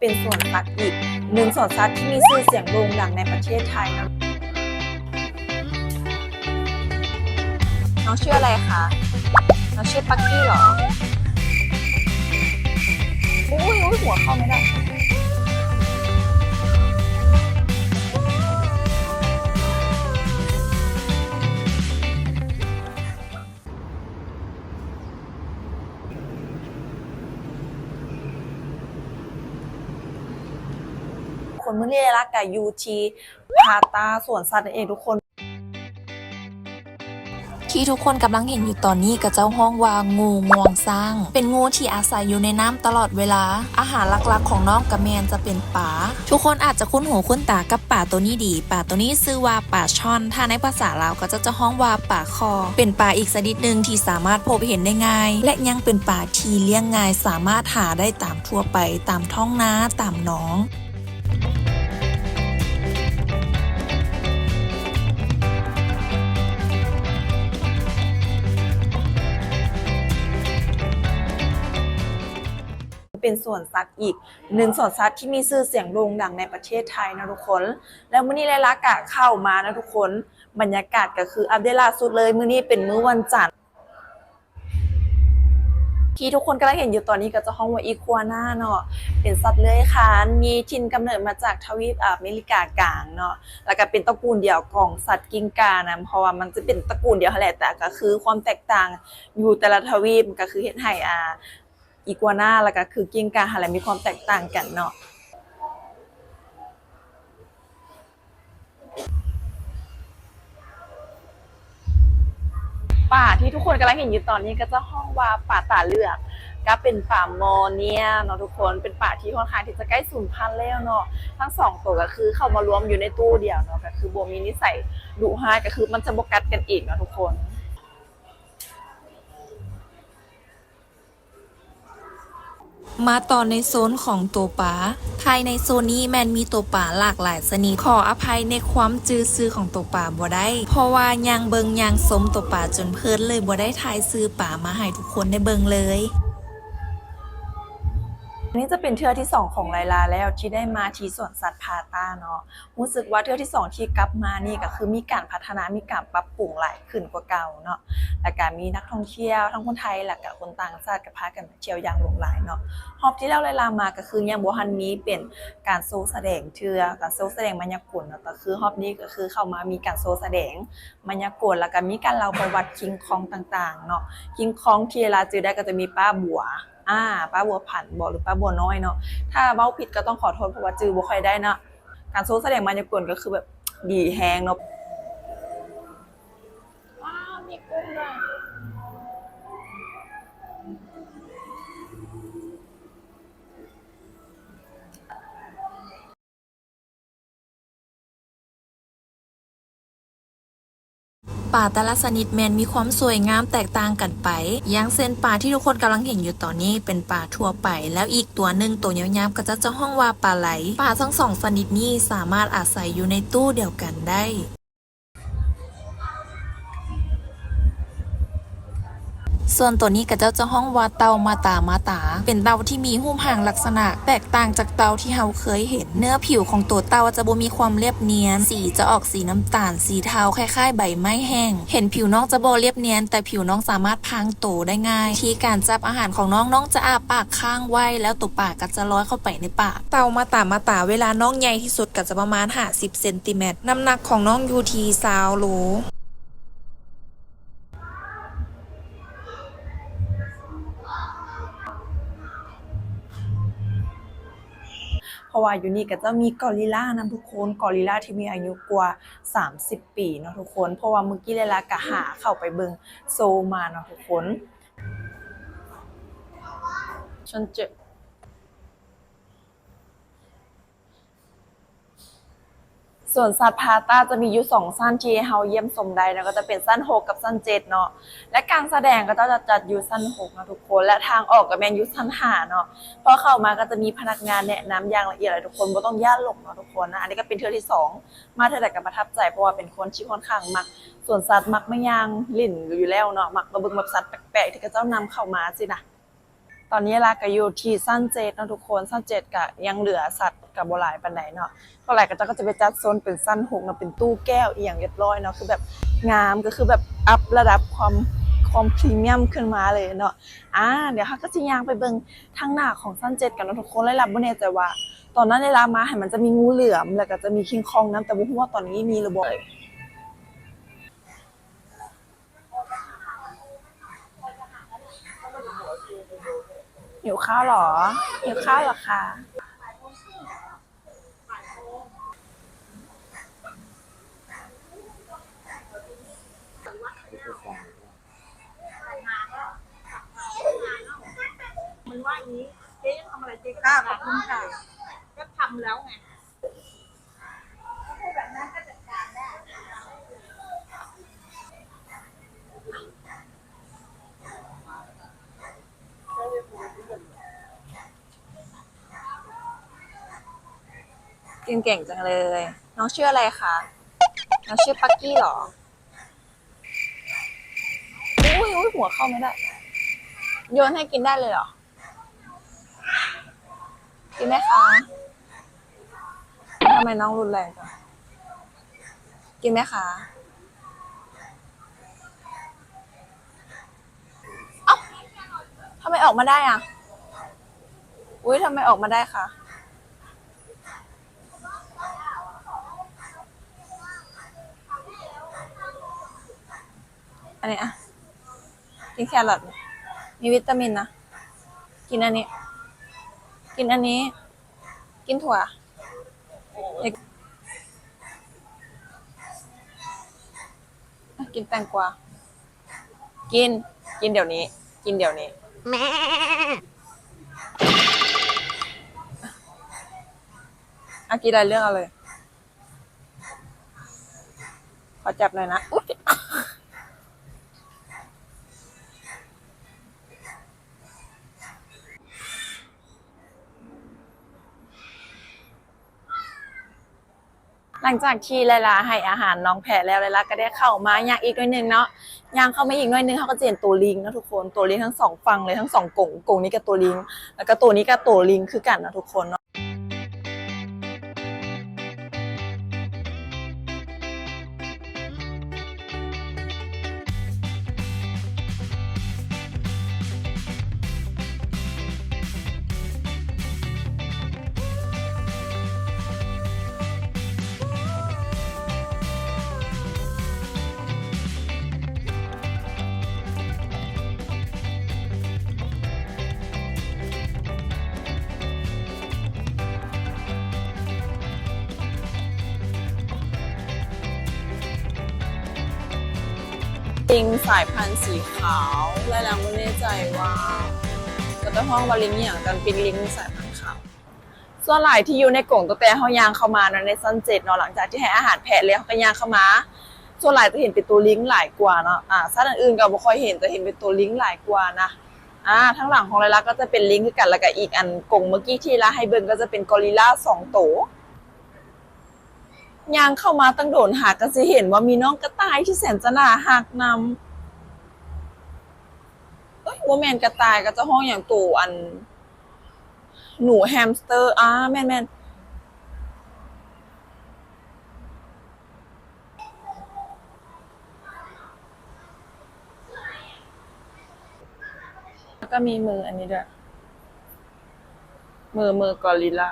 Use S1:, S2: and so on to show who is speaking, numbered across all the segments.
S1: เป็นสวนสัตว์อีกหนึ่งสวนสัตว์ที่มีชื่อเสียงโด่งดังในประเทศไทยนะน้องชื่ออะไรคะน้องชื่อปักกี้เหรออุ้ยอุ้ยหัวเข้าไม่ได้ คนมื่อนี้รักกับยูทีพาตาสวนสัตว์นั่นเองทุกคน
S2: ที่ทุกคนกำลังเห็นอยู่ตอนนี้กับเจ้าห้องวางูงวงสร้าง เป็นงูที่อาศัยอยู่ในน้ำตลอดเวลา อาหารหลักๆ ของน้องกับแมนจะเป็นป่าทุกคนอาจจะคุ้นหูคุ้นตากับป่าตัวนี้ดี ป่าตัวนี้ชื่อว่าป่าช่อน ถ้าในภาษาลาวก็จะเจะห้องว่าป่าคอ เป็นป่าอีกชนิดหนึ่งที่สามารถพบเห็นได้ง่าย และยังเป็นป่าที่เลี้ยงง่ายสามารถหาได้ตามทั่วไป ตามท้องนาตามหนอง
S1: เป็นสวนสัตว์อีกหนึ่งสวนสัตว์ที่มีชื่อเสียงโด่งดังในประเทศไทยนะทุกคน แล้วมื้อนี้ไลลากะเข้ามานะทุกคนบรรยากาศก็คืออัปเดตล่าสุดเลยมื้อนี้เป็นมื้อวันจันทร์ที่ทุกคนกำลังเห็นอยู่ตอนนี้ก็จะห้องว่าอีควาน่าเนาะเป็นสัตว์เลื้อยคลานมีถิ่นกำเนิดมาจากทวีปอเมริกากลางเนาะแล้วก็เป็นตระกูลเดียวของสัตว์กิ้งก่านะเพราะว่ามันจะเป็นตระกูลเดียวแหละแต่ก็คือความแตกต่างอยู่แต่ละทวีปก็คือเฮ็ดให้อ่า อีกัวน่าแล้วก็คือกิ้งก่าอะไรมีความแตกต่างกันเนาะป่าที่ทุกคนกำลังเห็นอยู่ตอนนี้ก็จะห้องว่าป่าตาเลือก ก็เป็นป่าโมเนียเนาะทุกคนเป็นป่าที่ค่อนข้างที่จะใกล้สูญพันธุ์แล้วเนาะทั้งสองตัวก็คือเข้ามารวมอยู่ในตู้เดียวเนาะก็คือโบมีนิสัยดุห้ายก็คือมันจะบกัดกันอีกเนาะทุกคน
S2: มาต่อในโซนของตัวป่าภายในโซนนี้แมนมีตัวป่าหลากหลายชนิดขออภัยในความจื้อซื้อของตัวป่าบ่ได้ เพราะว่ายางเบิงยางสมตัวป่าจนเพลินเลยบ่ได้ทายซื้อป่ามาให้ทุกคนได้เบิงเลย
S1: นนี้จะเป็นเทือที่สองของไลลาแล้วที่ได้มาที่สวนสัตว์พาต้าเนาะรู้สึกว่าเทือที่สองที่กลับมานี่ก็คือมีการพัฒนามีการปรับปรุงหลายขึ้นกว่าเก่าเนาะแล้วก็มีนักท่องเที่ยวทั้งคนไทยและก็คนต่างชาติก็พากันมาเที่ยวอย่างหลงหลายเนาะฮอบที่แล้วไลลามาก็คือยังบ่ทันมีเป็นการโซแสดงเทือการโซแสดงมายากลเนาะแต่คือฮอบนี้ก็คือเข้ามามีการโซแสดงมายากลแล้วก็มีการเล่าประวัติคิงคองต่างๆเนาะคิงคองที่เวลาจือได้ก็จะมีป้าบัว อ่าป้าบัวผันบอกหรือป้าบัวน้อยเนาะถ้าเบ้าผิดก็ต้องขอโทษเพราะว่าจือบ่ค่อยได้เนาะการโซแสดงมายากลก็คือแบบดีแฮงเนาะ
S2: ป่าแต่ละชนิดแมนมีความสวยงามแตกต่างกันไปอย่างเส้นป่าที่ทุกคนกำลังเห็นอยู่ตอนนี้เป็นป่าทั่วไป แล้วอีกตัวหนึ่งตัวยาวๆก็จะเจ้าห้องว่าป่าไหล ป่าทั้งสองชนิดนี้สามารถอาศัยอยู่ในตู้เดียวกันได้ ส่วนตัวนี้กับเจ้าเจ้าห้องว่าเตามาตามาตา เป็นเตาที่มีหุ้มห่างลักษณะ แตกต่างจากเตาที่เราเคยเห็น เนื้อผิวของตัวเตาจะบ่มีความเรียบเนียน สีจะออกสีน้ำตาล สีเทาคล้ายๆ ใบไม้แห้ง เห็นผิวน้องจะโบเรียบเนียน แต่ผิวน้องสามารถพรางโตได้ง่าย ที่การจับอาหารของน้องน้องจะอาปากข้างไว้แล้วตัวปากก็จะลอยเข้าไปในปาก เตามาตามาตาเวลาน้องใหญ่ที่สุดก็จะประมาณ50เซนติเมตรน้ำหนักของน้องอยู่ที่ซาวโล
S1: ราะว่าอยู่นี่ก็จะมีกอริลลานะทุกคนกอริลลาที่มีอายุกว่า 30 ปีเนาะทุกคน เพราะว่าเมื่อกี้เลลากะหาเข้าไปเบิงโซมาเนาะทุกคนชนเจอ ส่วนสัตว์พาต้าจะมีอยู่สองสั้นที่เฮาเยี่ยมชมได้นะก็จะเป็นสั้นหกกับสั้นเจ็ดเนาะและการแสดงก็จะจัดอยู่สั้นหกนะทุกคน และทางออกกับแมนยูสั้นห้าเนาะพอเข้ามาก็จะมีพนักงานแนะนำอย่างละเอียดเลยทุกคนบ่ต้องย่านหลงเนาะทุกคนนะอันนี้ก็เป็นเทือที่สองมาเท่าไหร่ก็ประทับใจเพราะว่าเป็นคนที่ค่อนข้างมักส่วนสัตว์มักไม่ยางลิ่นอยู่แล้วเนาะมักมาเบิ่งแบบสัตว์แปลกๆที่เขาเจ้านำเข้ามาสินะ ตอนนี้ลาก็อยู่ที่สั้นเจ็ดเนาะทุกคนสั้นเจ็ดก็ยังเหลือสัตว์กับโบหลายปันไหนเนาะก็หลายก็จะก็จะไปจัดโซนเป็นสั้นหกเนาะเป็นตู้แก้วอีอย่างเรียบร้อยเนาะคือแบบงามก็คือแบบอัพระดับความความพรีเมียมขึ้นมาเลยเนาะอ่าเดี๋ยวเขาก็จะย่างไปเบิ่งทางหน้าของสั้นเจ็ดกันเนาะทุกคนเลยรับบ่แน่ใจว่า ตอนนั้นในลามาให้มันจะมีงูเหลือมแล้วก็จะมีคิงคองน้ำแต่บ่ฮู้ว่าตอนนี้มีรือบ่ หิวข้าวหรอ หิวข้าวหรอคะ
S3: มันว่าอย่างนี้ เจ๊ยังทำอะไรเจ๊ก็ทำขอบคุณค่ะก็ทำแล้วไง
S1: กินเก่งจังเลย น้องชื่ออะไรคะ น้องชื่อปักกี้เหรอ อุ้ยอุ้ยหัวเข้าไม่ได้ โยนให้กินได้เลยเหรอ กินไหมคะทำไมน้องรุนแรงจังกินไหมคะเอ้าทำไมออกมาได้อะ อุ้ยทำไมออกมาได้คะ อันนี้อะกินแครอทมีวิตามินนะ กินอันนี้ กินอันนี้ กินถั่วกอะกินแตงกวา กิน กินเดี๋ยวนี้ กินเดี๋ยวนี้ แม่ อากินอะไรเรื่องเอาเลย ขอจับหน่อยนะ อุ๊ย หลังจากที่ไลลาให้อาหารน้องแพะแล้วไลลาก็ได้เข้ามาย่างอีกหน่อยหนึงเนาะย่างเข้ามาอีกหน่อยหนึงเขาก็จะเห็นตัวลิงเนาะทุกคนตัวลิงทั้งสองฝั่งเลยทั้งสองกงกงนี้กับตัวลิงแล้วก็ตัวนี้กับตัวลิงคือกันเนาะทุกคนเนาะ ลิงสายพันธุ์สีขาวไลลาไม่แน่ใจว่าก็ต้องห้องว่าลิงอย่างกันเป็นลิงสายพันธุ์ขาวส่วนหลายที่อยู่ในกล่องตัวแต่เขายางเข้ามาเนาะในซันเจ็ดเนาะหลังจากที่ให้อาหารแพะแล้วเขาก็ยางเข้ามา ส่วนหลายจะเห็นเป็นตัวลิงหลายกว่าเนาะอ่าสัตว์อื่นๆก็บ่ค่อยเห็นจะเห็นเป็นตัวลิงหลายกว่านะอ่าทั้งหลังของไลลาก็จะเป็นลิงคือกันแล้วก็อีกอันกล่องเมื่อกี้ที่ลาให้เบิ่งก็จะเป็นกอริลลาสองตัว ยางเข้ามาตั้งโดนหากก็จะเห็นว่ามีน้องกระต่ายที่แสนจะน่าหักนำเอ้ยว่าแมนกระต่ายก็จะห้องอย่างตัวอัน หนูแฮมสเตอร์อ่าแม่นแม่นแล้วก็มีมืออันนี้ด้วย มือมือกอริลลา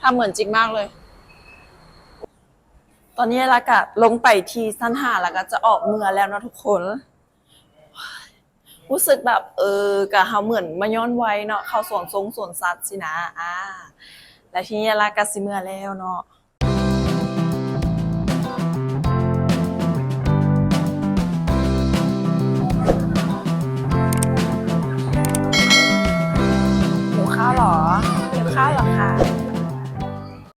S1: ทำเหมือนจริงมากเลย ตอนนี้ลากะลงไปทีสั้นหาละกะจะออกเมือแล้วนะทุกคน รู้สึกแบบเออกะเขาเหมือนมาย้อนไว้เนาะเข้าสวนทรงสวนซัดสินะอ่าและทีนี้ลากะสิเมือแล้วเนาะข้าวหรอเก็บข้าวหรอคะ